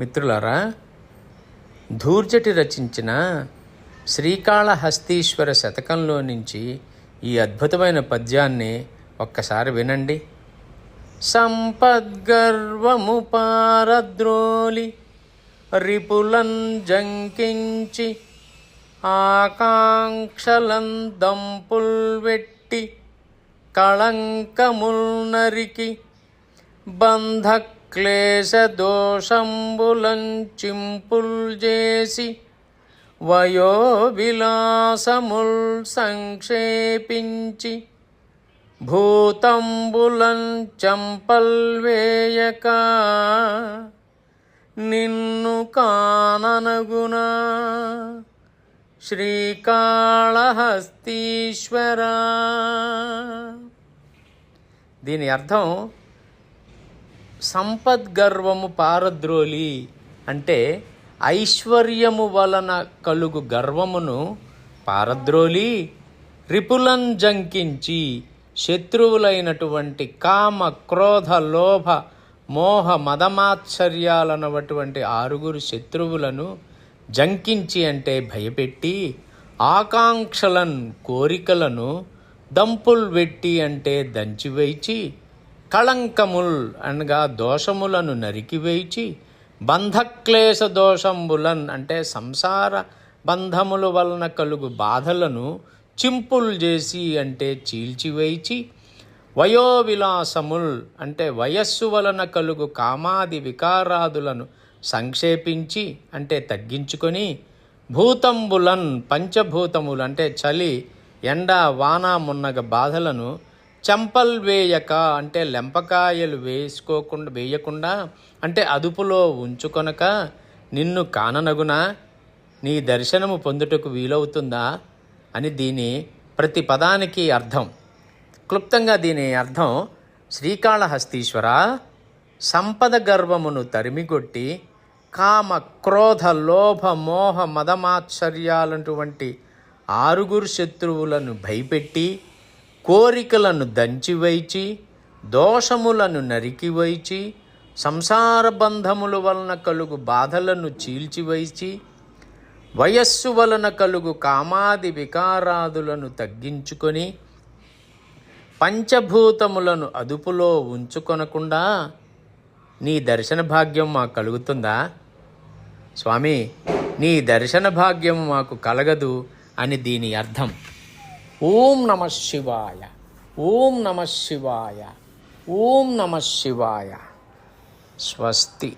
మిత్రులారా ధూర్జటి రచించిన శ్రీకాళహస్తీశ్వర శతకంలో నుంచి ఈ అద్భుతమైన పద్యాన్ని ఒక్కసారి వినండి. సంపద్గర్వము పారద్రోలి రిపులన్ జంకించి ఆకాంక్షలం దంపుల్వెట్టి కళంకముల్ నరికి క్లేశదోషంబులంచింపుల్ చేసి వయో విలాసముల్ సంక్షేపించి భూతంబులంచంపల్వేయక నిన్ను కాననగునా. శ్రీకాళహస్తీశ్వరా. దీని అర్థం సంపద్గర్వము పారద్రోలి అంటే ఐశ్వర్యము వలన కలుగు గర్వమును పారద్రోలి రిపులం జంకించి శత్రువులైనటువంటి కామ క్రోధ లోభ మోహ మదమాత్సర్యాలనటువంటి ఆరుగురు శత్రువులను జంకించి అంటే భయపెట్టి ఆకాంక్షలను కోరికలను దంపుల్ వెట్టి అంటే దంచివేచి కళంకముల్ అనగా దోషములను నరికివేయిచి బంధక్లేశ దోషంబులన్ అంటే సంసార బంధముల వలన కలుగు బాధలను చింపుల్ చేసి అంటే చీల్చివేయిచి వయోవిలాసముల్ అంటే వయస్సు వలన కలుగు కామాది వికారాదులను సంక్షేపించి అంటే తగ్గించుకొని భూతంబులన్ పంచభూతములు అంటే చలి ఎండ వాన మున్నగ బాధలను చంపల్ వేయక అంటే లెంపకాయలు వేసుకోకుండా వేయకుండా అంటే అదుపులో ఉంచుకొనక నిన్ను కాననగునా నీ దర్శనము పొందుటకు వీలవుతుందా అని దీని ప్రతి పదానికి అర్థం. క్లుప్తంగా దీని అర్థం శ్రీకాళహస్తీశ్వర సంపద గర్వమును తరిమికొట్టి కామ క్రోధ లోభ మోహ మదమాత్సర్యాలటువంటి ఆరుగురు శత్రువులను భయపెట్టి కోరికలను దంచివైచి దోషములను నరికివైచి సంసార బంధముల వలన కలుగు బాధలను చీల్చివైచి వయస్సు వలన కలుగు కామాది వికారాదులను తగ్గించుకొని పంచభూతములను అదుపులో ఉంచుకొనకుండా నీ దర్శన భాగ్యం మాకు కలుగుతుందా? స్వామి నీ దర్శన భాగ్యం మాకు కలగదు అని దీని అర్థం. ఓం నమ శివాయ. ఓం నమ శివాయ. ఓం నమ శివాయ. స్వస్తి.